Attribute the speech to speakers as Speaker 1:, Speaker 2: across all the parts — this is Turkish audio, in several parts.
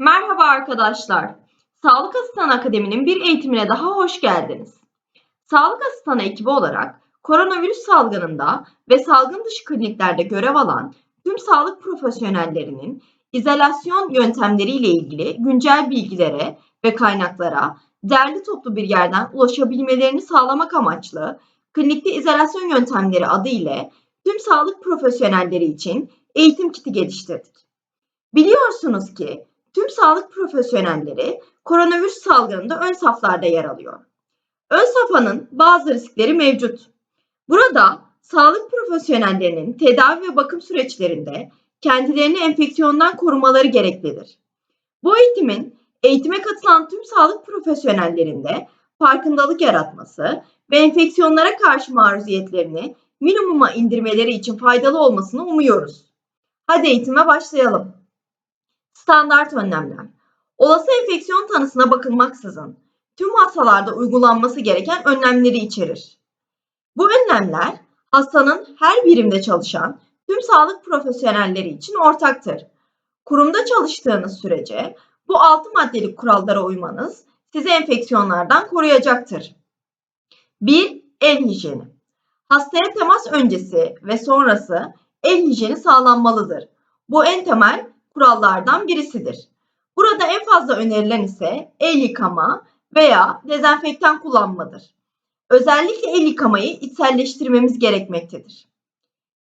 Speaker 1: Merhaba arkadaşlar. Sağlık Asistanı Akademi'nin bir eğitimine daha hoş geldiniz. Sağlık Asistanı ekibi olarak koronavirüs salgınında ve salgın dışı kliniklerde görev alan tüm sağlık profesyonellerinin izolasyon yöntemleriyle ilgili güncel bilgilere ve kaynaklara derli toplu bir yerden ulaşabilmelerini sağlamak amaçlı klinikte izolasyon yöntemleri adı ile tüm sağlık profesyonelleri için eğitim kiti geliştirdik. Biliyorsunuz ki tüm sağlık profesyonelleri koronavirüs salgınında ön saflarda yer alıyor. Ön safhanın bazı riskleri mevcut. Burada sağlık profesyonellerinin tedavi ve bakım süreçlerinde kendilerini enfeksiyondan korumaları gereklidir. Bu eğitimin eğitime katılan tüm sağlık profesyonellerinde farkındalık yaratması ve enfeksiyonlara karşı maruziyetlerini minimuma indirmeleri için faydalı olmasını umuyoruz. Hadi eğitime başlayalım. Standart önlemler. Olası enfeksiyon tanısına bakılmaksızın tüm hastalarda uygulanması gereken önlemleri içerir. Bu önlemler hastanın her birimde çalışan tüm sağlık profesyonelleri için ortaktır. Kurumda çalıştığınız sürece bu altı maddelik kurallara uymanız sizi enfeksiyonlardan koruyacaktır. 1. El hijyeni. Hastaya temas öncesi ve sonrası el hijyeni sağlanmalıdır. Bu en temel kurallardan birisidir. Burada en fazla önerilen ise el yıkama veya dezenfektan kullanmadır. Özellikle el yıkamayı içselleştirmemiz gerekmektedir.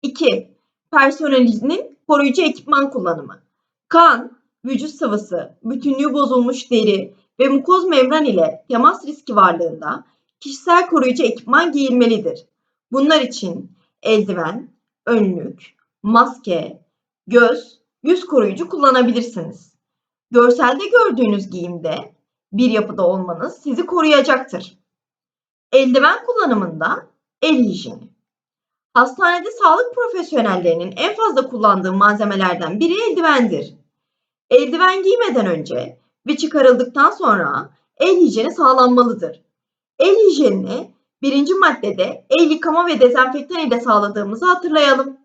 Speaker 1: 2. Personelinin koruyucu ekipman kullanımı. Kan, vücut sıvısı, bütünlüğü bozulmuş deri ve mukoz membran ile temas riski varlığında kişisel koruyucu ekipman giyilmelidir. Bunlar için eldiven, önlük, maske, göz, yüz koruyucu kullanabilirsiniz. Görselde gördüğünüz giyimde bir yapıda olmanız sizi koruyacaktır. Eldiven kullanımında el hijyeni. Hastanede sağlık profesyonellerinin en fazla kullandığı malzemelerden biri eldivendir. Eldiven giymeden önce ve çıkarıldıktan sonra el hijyeni sağlanmalıdır. El hijyenini birinci maddede el yıkama ve dezenfektan ile sağladığımızı hatırlayalım.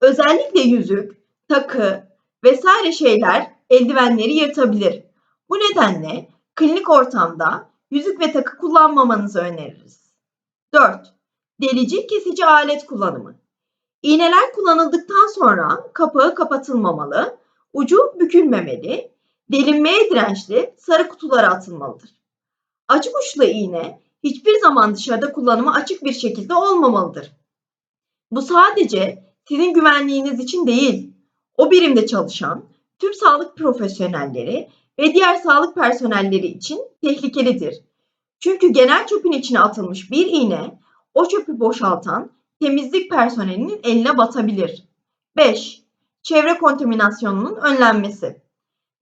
Speaker 1: Özellikle yüzük, takı vesaire şeyler eldivenleri yırtabilir. Bu nedenle klinik ortamda yüzük ve takı kullanmamanızı öneririz. 4. Delici kesici alet kullanımı. İğneler kullanıldıktan sonra kapağı kapatılmamalı, ucu bükülmemeli, delinmeye dirençli sarı kutulara atılmalıdır. Açık uçlu iğne hiçbir zaman dışarıda kullanıma açık bir şekilde olmamalıdır. Bu sadece sizin güvenliğiniz için değil, o birimde çalışan tüm sağlık profesyonelleri ve diğer sağlık personelleri için tehlikelidir. Çünkü genel çöpün içine atılmış bir iğne o çöpü boşaltan temizlik personelinin eline batabilir. 5. Çevre kontaminasyonunun önlenmesi.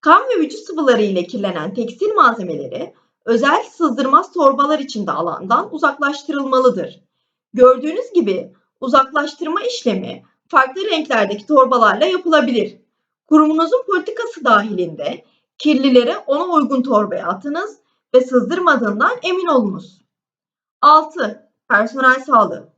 Speaker 1: Kan ve vücut sıvıları ile kirlenen tekstil malzemeleri özel sızdırmaz torbalar içinde alandan uzaklaştırılmalıdır. Gördüğünüz gibi uzaklaştırma işlemi farklı renklerdeki torbalarla yapılabilir. Kurumunuzun politikası dahilinde kirlileri ona uygun torbaya atınız ve sızdırmadığından emin olunuz. 6. Personel sağlığı.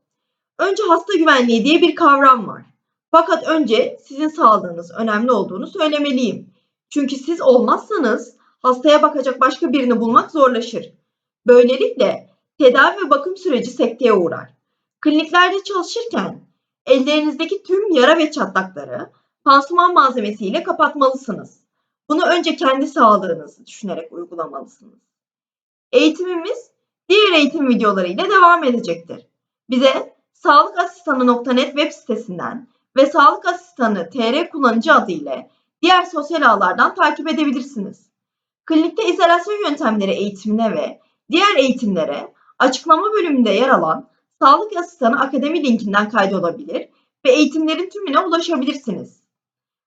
Speaker 1: Önce hasta güvenliği diye bir kavram var. Fakat önce sizin sağlığınız önemli olduğunu söylemeliyim. Çünkü siz olmazsanız hastaya bakacak başka birini bulmak zorlaşır. Böylelikle tedavi ve bakım süreci sekteye uğrar. Kliniklerde çalışırken ellerinizdeki tüm yara ve çatlakları pansuman malzemesiyle kapatmalısınız. Bunu önce kendi sağlığınızı düşünerek uygulamalısınız. Eğitimimiz diğer eğitim videolarıyla devam edecektir. Bize sağlıkasistanı.net web sitesinden ve Sağlık Asistanı TR kullanıcı adı ile diğer sosyal ağlardan takip edebilirsiniz. Klinikte izolasyon yöntemleri eğitimine ve diğer eğitimlere açıklama bölümünde yer alan Sağlık Asistanı Akademi linkinden kaydolabilir ve eğitimlerin tümüne ulaşabilirsiniz.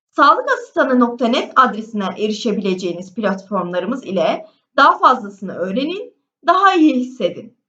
Speaker 1: Sağlıkasistanı.net adresine erişebileceğiniz platformlarımız ile daha fazlasını öğrenin, daha iyi hissedin.